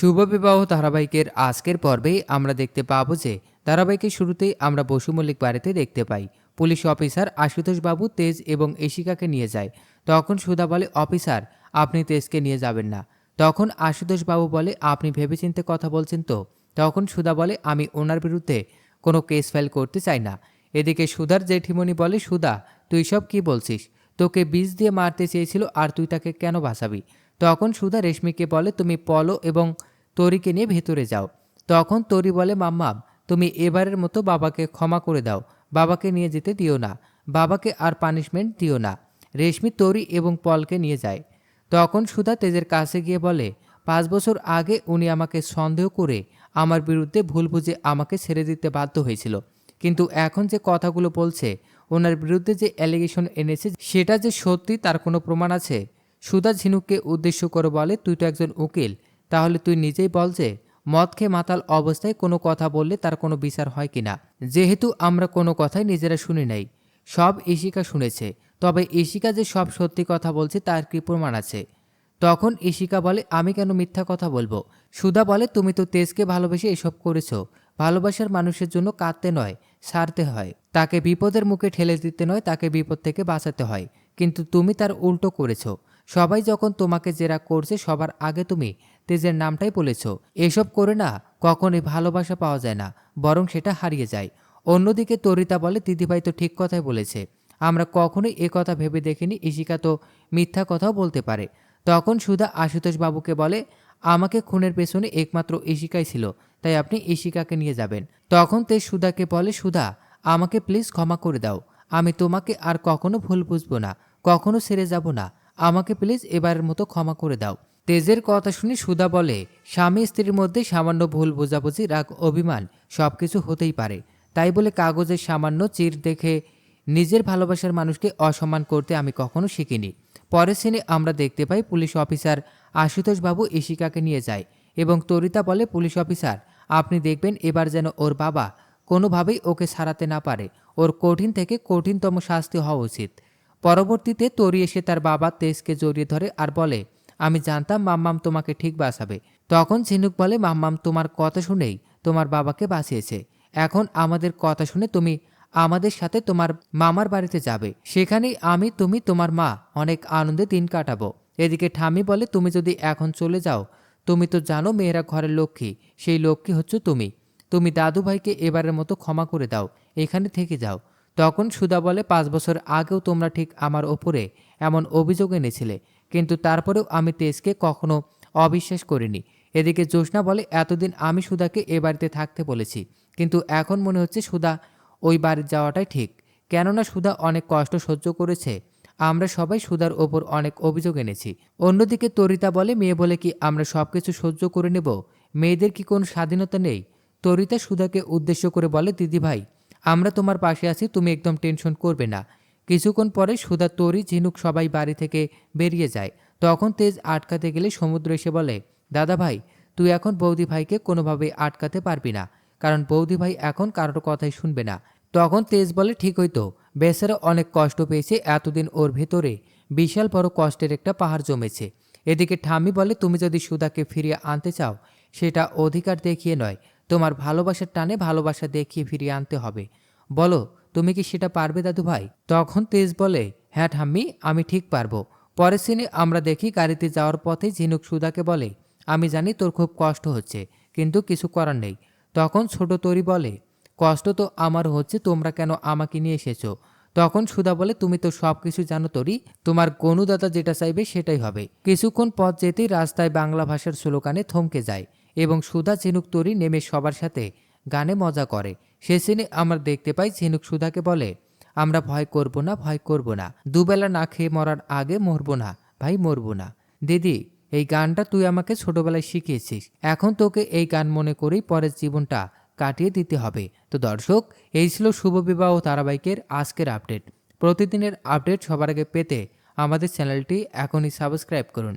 শুভ বিবাহ ধারাবাহিকের আজকের পর্বে আমরা দেখতে পাবো যে ধারাবাহিকের শুরুতেই আমরা বসু মল্লিক বাড়িতে দেখতে পাই। পুলিশ অফিসার আশুতোষ বাবু তেজ এবং এশিকাকে নিয়ে যায়। তখন সুধা বলে, অফিসার, আপনি তেজকে নিয়ে যাবেন না। তখন আশুতোষ বাবু বলে, আপনি ভেবেচিন্তে কথা বলছেন তো? তখন সুধা বলে, আমি ওনার বিরুদ্ধে কোনো কেস ফাইল করতে চাই না। এদিকে সুধার জেঠিমণি বলে, সুধা, তুই সব কি বলছিস? তোকে বিষ দিয়ে মারতে চেয়েছিল আর তুই তাকে কেন বাঁচাবি? তখন সুধা রেশমিকে বলে, তুমি পলো এবং তরিকে নিয়ে ভেতরে যাও। তখন তরি বলে, মাম্মাম, তুমি এবারের মতো বাবাকে ক্ষমা করে দাও। বাবাকে নিয়ে যেতে দিও না। বাবাকে আর পানিশমেন্ট দিও না। রেশমি তরি এবং পলকে নিয়ে যায়। তখন সুধা তেজের কাছে গিয়ে বলে, পাঁচ বছর আগে উনি আমাকে সন্দেহ করে আমার বিরুদ্ধে ভুল বুঝে আমাকে ছেড়ে দিতে বাধ্য হয়েছিল। কিন্তু এখন যে কথাগুলো বলছে, ওনার বিরুদ্ধে যে অ্যালিগেশন এনেছে, সেটা যে সত্যি তার কোনো প্রমাণ আছে? সুধা ঝিনুককে উদ্দেশ্য করে বলে, তুই তো একজন উকিল। তাহলে তুই নিজেই বল যে, মদ খেয়ে মাতাল অবস্থায় কোনো কথা বললে তার কোনো বিচার হয় কিনা যেহেতু আমরা কোনো কথাই নিজেরা শুনি নাই, সব ইশিকা শুনেছে। তবে ইশিকা যে সব সত্যি কথা বলছে তার কি প্রমাণ আছে? তখন ইশিকা বলে, আমি কেন মিথ্যা কথা বলব? সুধা বলে, তুমি তো তেজকে ভালোবেসে এসব করেছ। ভালোবাসার মানুষের জন্য কাঁদতে নয়, সারতে হয়। তাকে বিপদের মুখে ঠেলে দিতে নয়, তাকে বিপদ থেকে বাঁচাতে হয়। কিন্তু তুমি তার উল্টো করেছ। সবাই যখন তোমাকে জেরা করছে, সবার আগে তুমি তেজের নামটাই বলেছ। এসব করে না, কখনই ভালোবাসা পাওয়া যায় না, বরং সেটা হারিয়ে যায়। অন্যদিকে তরিতা বলে, দিদিভাই তো ঠিক কথাই বলেছে। আমরা কখনোই এ কথা ভেবে দেখিনি ইশিকা তো মিথ্যা কথাও বলতে পারে। তখন সুধা আশুতোষ বাবুকে বলে, আমাকে খুনের পেছনে একমাত্র ইশিকাই ছিল, তাই আপনি ইশিকাকে নিয়ে যাবেন। তখন তে সুধাকে বলে, সুধা, আমাকে প্লিজ ক্ষমা করে দাও। আমি তোমাকে আর কখনো ভুল বুঝব না, কখনো ছেড়ে যাব না। আমাকে প্লিজ এবারের মতো ক্ষমা করে দাও। তেজের কথা শুনে সুধা বলে, স্বামী স্ত্রীর মধ্যে সামান্য ভুল বোঝাবুঝি রাগ, অভিমান সব কিছু হতেই পারে। তাই বলে কাগজের সামান্য চির দেখে নিজের ভালোবাসার মানুষকে অসম্মান করতে আমি কখনো শিখিনি। পরের সিনে আমরা দেখতে পাই পুলিশ অফিসার আশুতোষ বাবু ইশিকাকে নিয়ে যায় এবং তরিতা বলে, পুলিশ অফিসার, আপনি দেখবেন এবার যেন ওর বাবা কোনোভাবেই ওকে সারাতে না পারে। ওর কঠিন থেকে কঠিনতম শাস্তি হওয়া উচিত। পরবর্তীতে তরি এসে তার বাবা তেজকে জড়িয়ে ধরে আর বলে, আমি জানতাম মাম্মাম তোমাকে ঠিক বাঁচাবে। তখন ঝিনুক বলে, মাম্মাম, তোমার কথা শুনেই তোমার বাবাকে বাঁচিয়েছে। এখন আমাদের কথা শুনে তুমি আমাদের সাথে তোমার মামার বাড়িতে যাবে। সেখানেই আমি, তুমি, তোমার মা অনেক আনন্দে দিন কাটাবো। এদিকে ঠামি বলে, তুমি যদি এখন চলে যাও, তুমি তো জানো মেয়েরা ঘরের লক্ষ্মী, সেই লক্ষ্মী হচ্ছে তুমি। তুমি দাদু ভাইকে এবারের মতো ক্ষমা করে দাও, এখানে থেকে যাও। তখন সুধা বলে, পাঁচ বছর আগেও তোমরা ঠিক আমার ওপরে এমন অভিযোগ এনেছিলে, কিন্তু তারপরেও আমি তেজকে কখনো অবিশ্বাস করিনি। এদিকে জ্যোৎস্না বলে, এতদিন আমি সুধাকে এ বাড়িতে থাকতে বলেছি, কিন্তু এখন মনে হচ্ছে সুধা ওই বাড়ি যাওয়াটাই ঠিক। কেননা সুধা অনেক কষ্ট সহ্য করেছে। আমরা সবাই সুধার ওপর অনেক অভিযোগ এনেছি। অন্যদিকে তরিতা বলে, মেয়ে বলে কি আমরা সব কিছু সহ্য করে নেব? মেয়েদের কি কোনো স্বাধীনতা নেই? তরিতা সুধাকে উদ্দেশ্য করে বলে দিদি ভাই আমরা তোমার পাশে আছি, তুমি একদম টেনশন করবে না। কিছুক্ষণ পরে সুধা, তরি, ঝিনুক সবাই বাড়ি থেকে বেরিয়ে যায়। তখন তেজ আটকাতে গেলে সমুদ্র এসে বলে, দাদা ভাই, তুই এখন বৌদি ভাইকে কোনোভাবে আটকাতে পারবি না, কারণ বৌদি ভাই এখন কারোর কথাই শুনবে না। তখন তেজ বলে, ঠিক হইতো বেচারা অনেক কষ্ট পেয়েছে এতদিন ওর ভেতরে। বিশাল বড় কষ্টের একটা পাহাড় জমেছে। এদিকে ঠামি বলে, তুমি যদি সুধাকে ফিরিয়ে আনতে চাও সেটা অধিকার দেখিয়ে নয়, তোমার ভালোবাসার টানে ভালোবাসা দেখিয়ে ফিরিয়ে আনতে হবে। বলো, তুমি কি সেটা পারবে দাদু ভাই? তখন তেজ বলে হ্যাঁ ঠাম্মি, আমি ঠিক পারব। পরের সিনে আমরা দেখি গাড়িতে যাওয়ার পথে ঝিনুক সুধাকে বলে, আমি জানি তোর খুব কষ্ট হচ্ছে, কিন্তু কিছু করার নেই। তখন ছোট তরি বলে, কষ্ট তো আমার হচ্ছে, তোমরা কেন আমাকে নিয়ে এসেছ? তখন সুধা বলে, তুমি তো সব কিছু জানো তরি, তোমার গনুদাতা যেটা চাইবে সেটাই হবে। কিছুক্ষণ পথ যেতেই রাস্তায় বাংলা ভাষার স্লোগানে থমকে যায়। এবং সুধা ঝিনুক তরি নেমে সবার সাথে গানে মজা করে। সে সিনে আমরা দেখতে পাই ঝিনুক সুধাকে বলে, আমরা ভয় করব না, ভয় করব না। দুবেলা না খেয়ে মরার আগে মরবো না, ভাই মরবো না। দিদি, এই গানটা তুই আমাকে ছোটবেলায় শিখিয়েছিস। এখন তোকে এই গান মনে করেই পরের জীবনটা কাটিয়ে দিতে হবে। তো দর্শক, এই ছিল শুভ বিবাহ ধারাবাহিকের আজকের আপডেট। প্রতিদিনের আপডেট সবার আগে পেতে আমাদের চ্যানেলটি এখনই সাবস্ক্রাইব করুন।